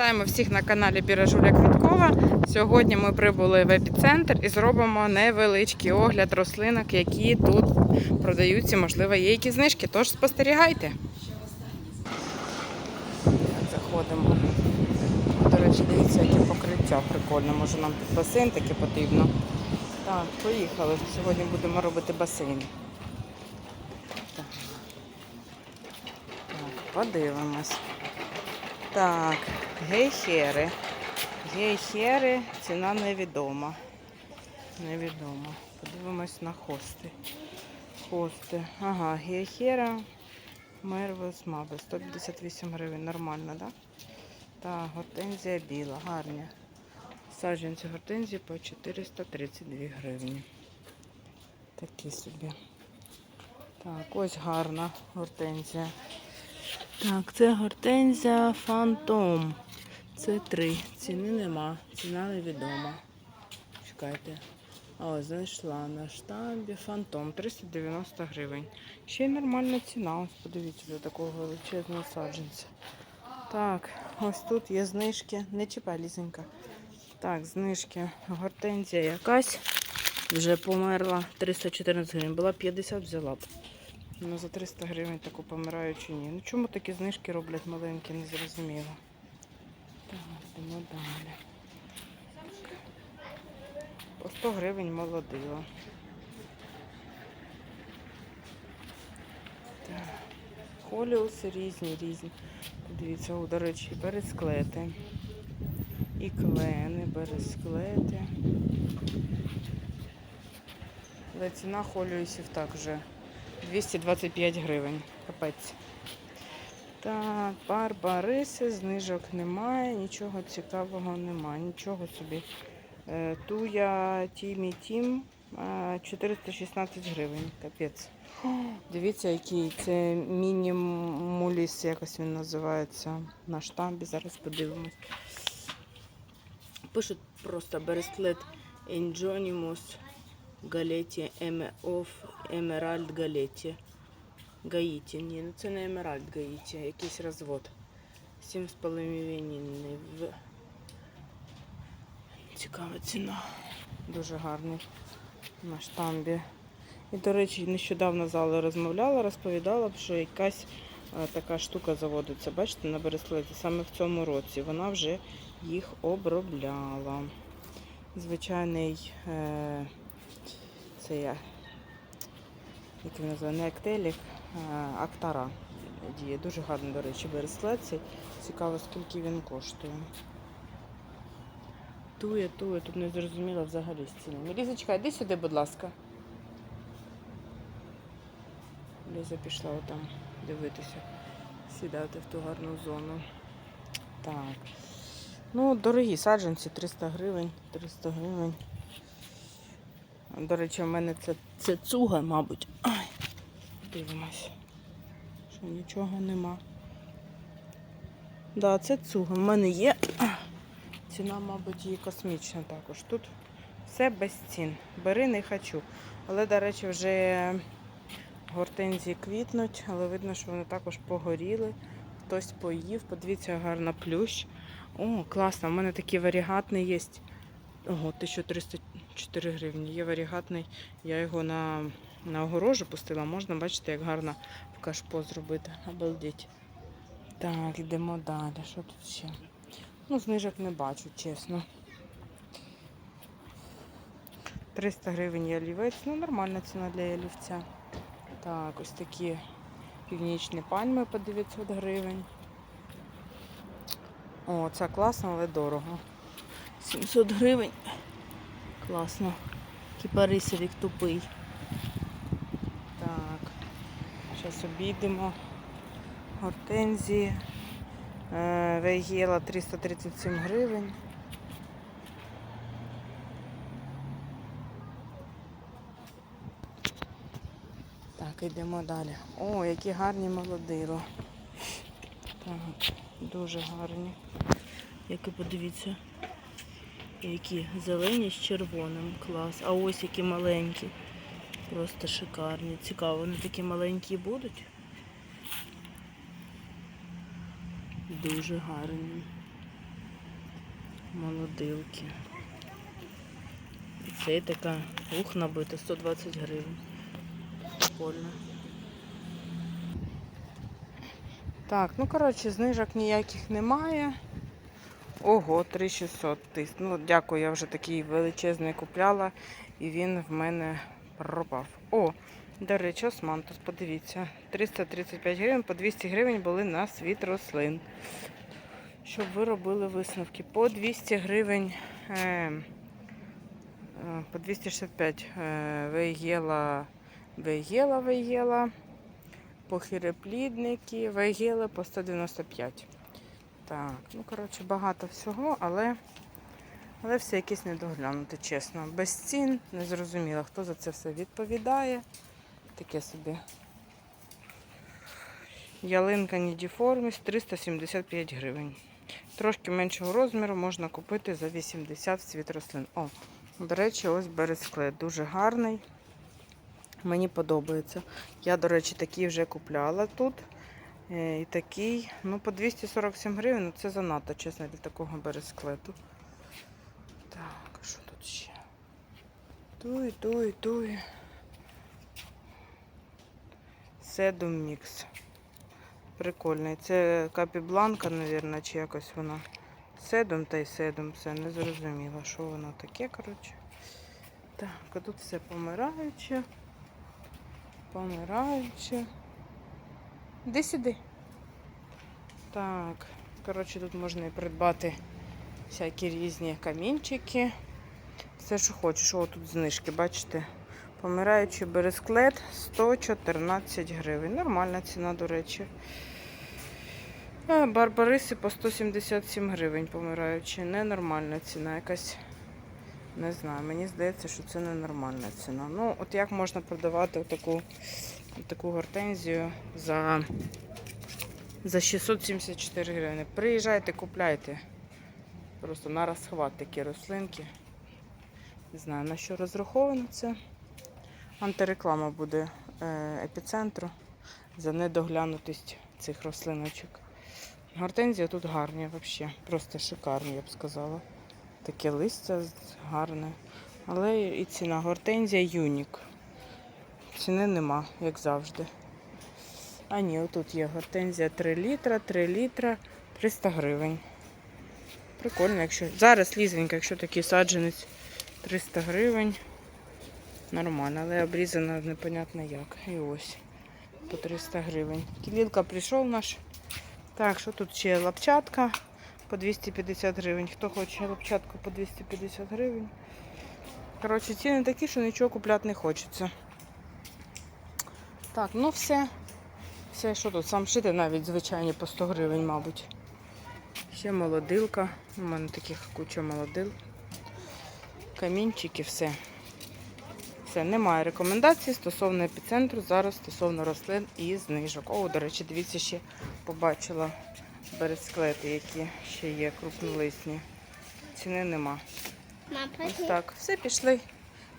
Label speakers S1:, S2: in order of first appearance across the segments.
S1: Вітаємо всіх на каналі Біражуля Квіткова. Сьогодні ми прибули в епіцентр і зробимо невеличкий огляд рослинок, які тут продаються. Можливо, є якісь знижки, тож спостерігайте. Заходимо. До речі, дивіться, яке покриття прикольне. Може нам під басейн таке потрібно. Так, поїхали. Сьогодні будемо робити басейн. Так, так подивимось. Так, гейхери. Гейхери, ціна невідома. Невідома. Подивимось на хости. Хости. Ага, гейхера. Мервес Маби. 158 гривень. Нормально, так? Так, гортензія біла, гарні. Саджанці гортензії по 432 гривні. Такі собі. Так, ось гарна гортензія. Так, це гортензія Фантом. Це три. Ціни нема. Ціна невідома. Чекайте. Ось знайшла на штамбі Фантом 390 гривень. Ще й нормальна ціна. Ось подивіться до такого величезного саджанця. Так, ось тут є знижки. Не чіпай, лізенька. Так, знижки. Гортензія якась. Вже померла 314 гривень. Була 50, взяла б. Ну, за 300 гривень таку помираючу ні. Ну чому такі знижки роблять маленькі, не зрозуміло. Так, йдемо далі. По 100 гривень молодила. Холіуси різні, різні. Подивіться, о, до речі, бересклети. І клени, бересклети. Але ціна холіусів так вже 225 гривень. Капець. Так, барбариси, знижок немає, нічого цікавого немає, нічого собі. Е, Туя Тімі Тім е, 416 гривень. Капець. Дивіться, який це мінімуліс, якось він називається на штамбі. Зараз подивимось. Пишуть просто бересклет Enjonimus Галеті of Emerald Галеті. Гаїті. Ні, ну це не Емеральд Гаїті, якийсь розвод. 7,5 в цікава ціна. Дуже гарний на штамбі. І, до речі, нещодавно з Аллою розмовляла, розповідала, що якась е, така штука заводиться, бачите, на бересклеті саме в цьому році. Вона вже їх обробляла. Звичайний е, це я, як він називає, не актелік, актара діє. Дуже гарний, до речі, бересклет цей. Цікаво, скільки він коштує. Тує, тує, тут не зрозуміло взагалі з цінами. Лізочка, йди сюди, будь ласка. Ліза пішла отам дивитися, сідати в ту гарну зону. Так. Ну, дорогі саджанці, 300 гривень, 300 гривень. До речі, в мене це, це цуга, мабуть. Дивимось. Що нічого нема. Да, це цуга. В мене є. Ціна, мабуть, її космічна також. Тут все без цін. Бери не хочу. Але, до речі, вже гортензії квітнуть, але видно, що вони також погоріли. Хтось поїв. Подивіться, гарна плющ. О, класно, у мене такий варігатний є. Ого, 1304 гривні. Є варігатний. Я його на, на огорожу пустила. Можна бачите, як гарно в кашпо зробити. Обалдеть. Так, йдемо далі. Що тут ще? Ну, знижок не бачу, чесно. 300 гривень є олівець. Ну, нормальна ціна для олівця. Так, ось такі північні пальми по 900 гривень. О, це класно, але дорого. 700 гривень. Класно. Кіпарисовик тупий. Так. Зараз обійдемо. Гортензії. Е, Вейгіла 337 гривень. Так, йдемо далі. О, які гарні молодило. Так, дуже гарні. Які подивіться. Які зелені з червоним. Клас. А ось які маленькі. Просто шикарні. Цікаво, вони такі маленькі будуть. Дуже гарні. Молодилки. І це така ух набита, 120 гривень. Прикольно. Так, ну коротше, знижок ніяких немає. Ого, 3600 тисяч. Ну, дякую, я вже такий величезний купляла, і він в мене пропав. О, до речі, османтус, подивіться. 335 гривень, по 200 гривень були на світ рослин. Щоб ви робили висновки. По 200 гривень, е, е, по 265 е, вейгела, вейгела, вейгела, похиреплідники, вейгели по 195. Так, ну коротше, багато всього, але, але все якесь недоглянуте, чесно. Без цін, не зрозуміло, хто за це все відповідає. Таке собі. Ялинка Нідіформіс 375 гривень. Трошки меншого розміру можна купити за 80 в світ рослин. О, до речі, ось бересклет. Дуже гарний. Мені подобається. Я, до речі, такий вже купляла тут. Е, І такий, ну, по 247 гривень, ну це занадто, чесно, для такого бересклету. Так, а що тут ще? Туй, туй, туй. Седум мікс. Прикольний. Це капібланка, мабуть, чи якось вона. Седум та й седум, це не зрозуміло, що воно таке, коротше. Так, а тут все помираюче. Помираюче. Іди сюди. Так, коротше, тут можна і придбати всякі різні камінчики. Все, що хочеш. О, тут знижки, бачите? Помираючий бересклет 114 гривень. Нормальна ціна, до речі. Барбариси по 177 гривень помираючи. Ненормальна ціна. Якась, не знаю, мені здається, що це ненормальна ціна. Ну, от як можна продавати таку, таку гортензію за, за 674 гривні. Приїжджайте, купляйте. Просто на розхват такі рослинки. Не знаю, на що розраховано це. Антиреклама буде е, епіцентру за недоглянутість цих рослиночок. Гортензії тут гарні взагалі, просто шикарні, я б сказала. Таке листя гарне. Але і ціна гортензія юнік. Ціни нема, як завжди. А ні, отут є гортензія 3 літра, 3 літра, 300 гривень. Прикольно, якщо. Зараз лізенька, якщо такий саджанець 300 гривень. Нормально, але обрізана непонятно як. І ось по 300 гривень. Кілілка прийшов наш. Так, що тут ще лапчатка по 250 гривень. Хто хоче лапчатку по 250 гривень. Коротше, ціни такі, що нічого купляти не хочеться. Так, ну все. Все, що тут? Сам шити навіть звичайні по 100 гривень, мабуть. Ще молодилка. У мене таких куча молодил. Камінчики, все. Все, немає рекомендацій стосовно епіцентру, зараз стосовно рослин і знижок. О, до речі, дивіться, ще побачила бересклети, які ще є крупнолисні. Ціни нема. Ось так. Все, пішли.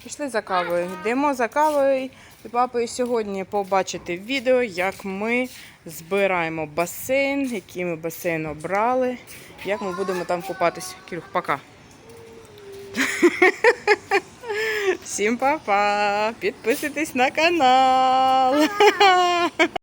S1: Пішли за кавою. Йдемо за кавою і папою сьогодні побачити відео, як ми збираємо басейн, який ми басейн обрали, як ми будемо там купатись. Кірюх, пока. Всім па-па! Підписуйтесь на канал.